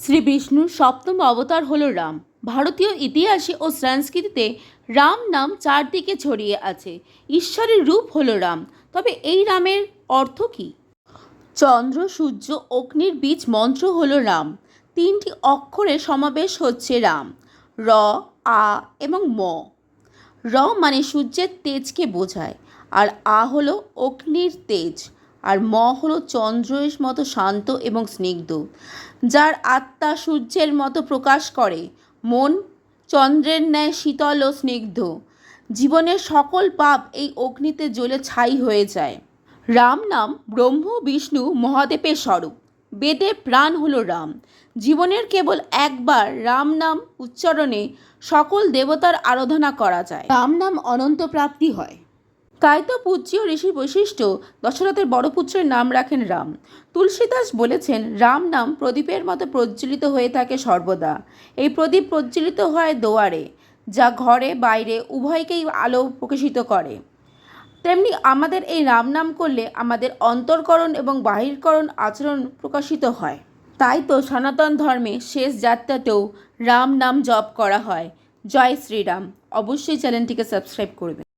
শ্রী বিষ্ণুর সপ্তম অবতার হল রাম। ভারতীয় ইতিহাসে ও সংস্কৃতিতে রাম নাম চারদিকে ছড়িয়ে আছে। ঈশ্বরের রূপ হল রাম। তবে এই রামের অর্থ কী? চন্দ্র, সূর্য, অগ্নির বীজ মন্ত্র হল রাম। তিনটি অক্ষরে সমাবেশ হচ্ছে রাম। র, আ এবং ম। র মানে সূর্যের তেজকে বোঝায়। আর আ হলো অগ্নির তেজ। আর ম হলো চন্দ্রের মতো শান্ত এবং স্নিগ্ধ, যার আত্মা সূর্যের মতো প্রকাশ করে। মন চন্দ্রের ন্যায় শীতল ও স্নিগ্ধ। জীবনের সকল পাপ এই অগ্নিতে জ্বলে ছাই হয়ে যায়। রাম নাম ব্রহ্ম, বিষ্ণু, মহাদেবের স্বরূপ। বেদে প্রাণ হল রাম। জীবনের কেবল একবার রাম নাম উচ্চারণে সকল দেবতার আরাধনা করা যায়। রাম নাম অনন্ত প্রাপ্তি হয়। তাই তো পূজ্য ঋষি বৈশিষ্ট্য দশরথের বড় পুত্রের নাম রাখেন রাম। তুলসীদাস বলেছেন, রাম নাম প্রদীপের মতো প্রজ্বলিত হয়ে থাকে সর্বদা। এই প্রদীপ প্রজ্বলিত হয় দোয়ারে, যা ঘরে, বাইরে, উভয়কেই আলো প্রকাশিত করে। তেমনি আমাদের এই রাম নাম করলে আমাদের অন্তর্করণ এবং বাহিরকরণ আচরণ প্রকাশিত হয়। তাই তো সনাতন ধর্মে শেষ যাত্রাতেও রাম নাম জপ করা হয়। জয় শ্রীরাম। অবশ্যই চ্যানেলটিকে সাবস্ক্রাইব করবেন।